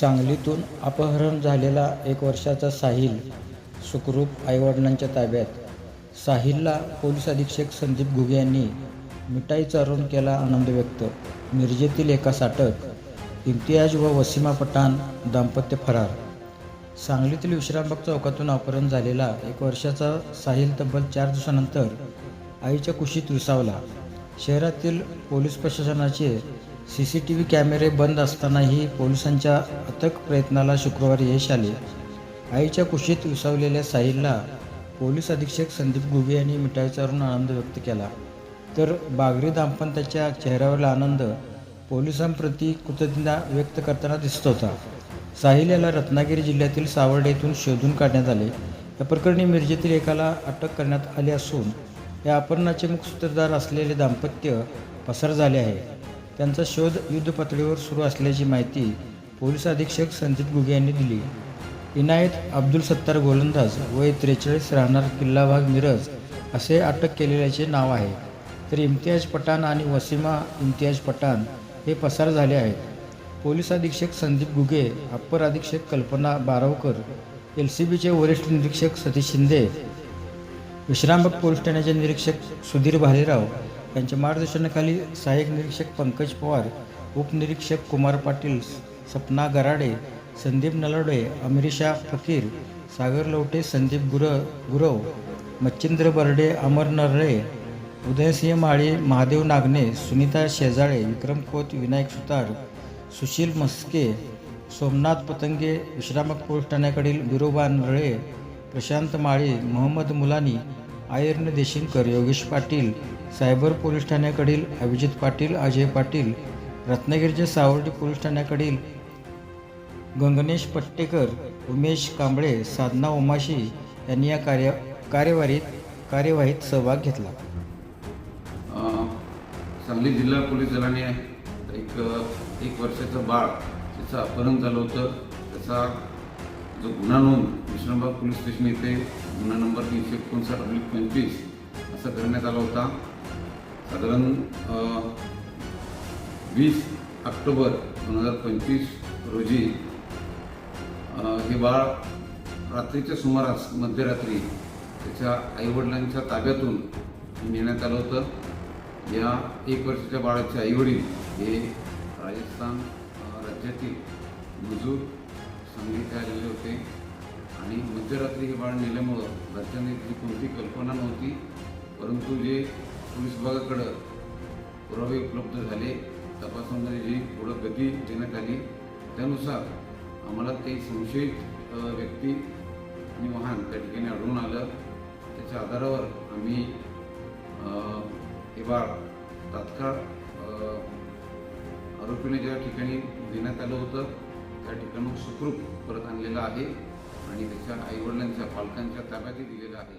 सांगलीतून अपहरण झालेला एक वर्षाचा साहिल सुखरूप आईवडिलांच्या ताब्यात. साहिलला पोलीस अधीक्षक संदीप घुगे यांनी मिठाई चारून केला आनंद व्यक्त. मिरजेतील एका साटक इम्तियाज व वसीमा पठाण दाम्पत्य फरार. सांगलीतील विश्रामबाग चौकातून अपहरण झालेला एक वर्षाचा साहिल तब्बल चार दिवसानंतर आईच्या कुशीत विसावला. शहरातील पोलीस प्रशासनाचे सी सी टी व्ही कॅमेरे बंद असतानाही पोलिसांच्या अथक प्रयत्नाला शुक्रवारी यश आले. आईच्या कुशीत विसावलेल्या साहिलला पोलीस अधीक्षक संदीप गुबे यांनी मिठाईचारून आनंद व्यक्त केला. तर बागरी दाम्पत्याच्या चेहऱ्यावरला आनंद पोलिसांप्रती कृतज्ञता व्यक्त करताना दिसत होता. साहिल याला रत्नागिरी जिल्ह्यातील सावर्डे येथून शोधून काढण्यात आले. या प्रकरणी मिरजेतील एकाला अटक करण्यात आली असून या अपहरणाचे मुख्य सूत्रधार असलेले दाम्पत्य पसार झाले आहे. त्यांचा शोध युद्धपातळीवर सुरू असल्याची माहिती पोलीस अधीक्षक संदीप गुगे यांनी दिली. इनायत अब्दुल सत्तार गोलंदाज वय त्रेचाळीस राहणार किल्लाबाग मिरज असे अटक केलेल्याचे नाव आहे. तर इम्तियाज पठाण आणि वसीमा इम्तियाज पठाण हे पसार झाले आहेत. पोलीस अधीक्षक संदीप गुगे अप्पर अधीक्षक कल्पना बारावकर एल सी बीचे वरिष्ठ निरीक्षक सतीश शिंदे विश्रामबाग पोलीस ठाण्याचे निरीक्षक सुधीर भालेराव यांच्या मार्गदर्शनाखाली सहाय्यक निरीक्षक पंकज पवार उपनिरीक्षक कुमार पाटील सपना गराडे संदीप नलावडे अमिरिशा फकीर सागर लवटे संदीप गुर गुरव मच्छिंद्र बर्डे अमर नरळे उदयसिंह माळी महादेव नागने सुनीता शेजाळे विक्रम खोत विनायक सुतार सुशील मस्के सोमनाथ पतंगे विश्रामक पोलीस ठाण्याकडील विरोबा नरळे प्रशांत माळी मोहम्मद मुलानी आयर्न देशिंकर योगेश पाटील सायबर पोलीस ठाण्याकडील अभिजित पाटील अजय पाटील रत्नागिरीच्या सावर्डी पोलीस ठाण्याकडील गंगनेश पट्टेकर उमेश कांबळे साधना उमाशी यांनी या कार्य कार्यवाहीत कार्यवाहीत सहभाग घेतला. सांगली जिल्हा पोलीस दलाने एक एक वर्षाचं बाळ त्याचं अपहरण झालं होतं. त्याचा जो गुन्हा नोंद विश्रामबाग पोलीस स्टेशन येथे गुन्हा नंबर तीनशे एकोणसाठ पंचवीस असा करण्यात आला होता. साधारण वीस ऑक्टोबर दोन हजार पंचवीस रोजी हे बाळ रात्रीच्या सुमारास मध्यरात्री त्याच्या आईवडिलांच्या ताब्यातून नेण्यात आलं होतं. या एक वर्षाच्या बाळाचे आईवडील हे राजस्थान राज्यातील मजूर सांगलीत आलेले होते. आणि मध्यरात्री हे बाळ नेल्यामुळं राज्याने त्याची कोणती कल्पना नव्हती परंतु जे पोलीस विभागाकडं पुरावे उपलब्ध झाले. तपासामध्ये जी पुढं गती देण्यात आली. त्यानुसार आम्हाला काही संशयित व्यक्ती आणि वाहन त्या ठिकाणी आढळून आलं. त्याच्या आधारावर आम्ही हे बाळ तात्काळ आरोपीने ज्या ठिकाणी देण्यात आलं होतं त्या ठिकाणी सुखरूप परत आणलेलं आहे आणि त्याच्या आईवडिलांच्या पालकांच्या ताब्यातही दिलेलं आहे.